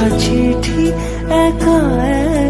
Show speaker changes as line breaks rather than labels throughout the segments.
একা চিঠি একা একা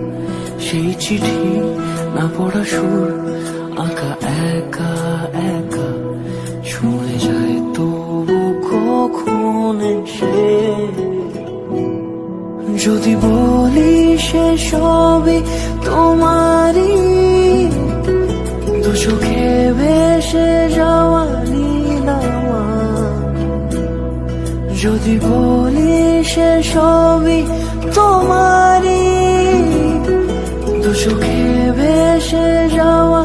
সেই চিঠি না পড়া সুর, আঁকা, একা একা। ছুঁয়ে যায় তবু কখন সে? যদি বলি সে সবই তোমারই দু চোখে ভেসে যাওয়া নীলামা যদি বলি সে সবই তোমারই চোখে ভেসে যাওয়া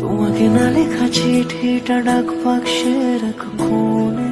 তোমাকে না লেখা চিঠিটা ডাক বাক্সের এক কোণে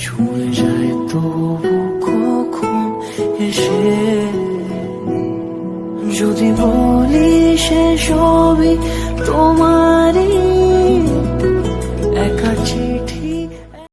ছুঁয়ে যায় তবু কখন এসে? যদি বলি সে সবই তোমারই একা